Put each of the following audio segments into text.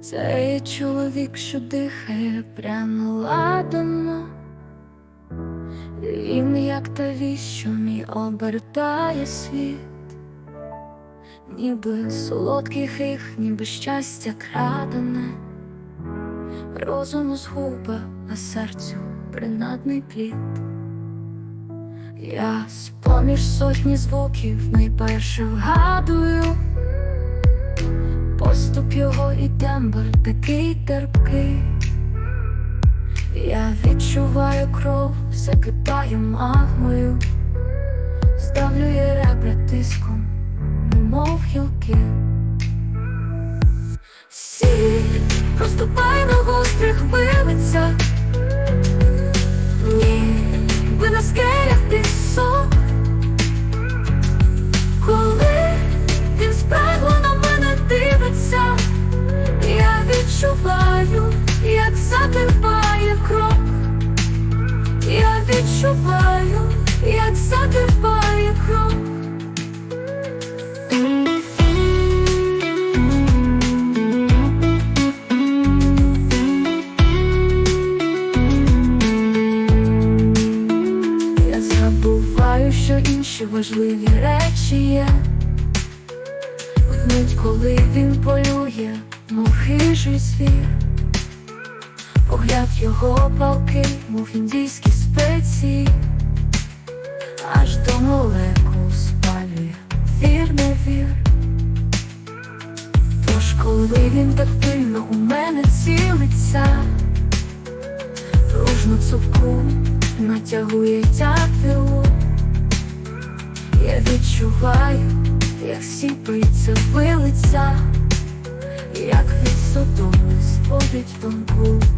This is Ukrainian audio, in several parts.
Цей чоловік, що дихає прямо ладано, він як та вісь, що мій обертає світ, ніби солодкий хих, ніби щастя крадене, розуму згуба, а серцю принадний плід. Я з-поміж сотні звуків найперше вгадую Поступ його і тембр такий терпкий. Я відчуваю кров, закипаю магмою, здавлює ребра тиском, немов гілки. Сіль проступай на гострих вилицях, відчуваю, як затерпає крок. Я забуваю, що інші важливі речі є. Вмить, коли він полює, мов хижий звір, погляд його палки, мов індійські спеції, аж до молекул спалює вір не вір. Тож, коли він так пильно у мене цілиться, дружну цупку натягує тятиву, я відчуваю як сіпається вилиця, як від содоми зводить тонку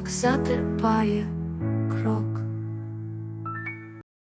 як затерпає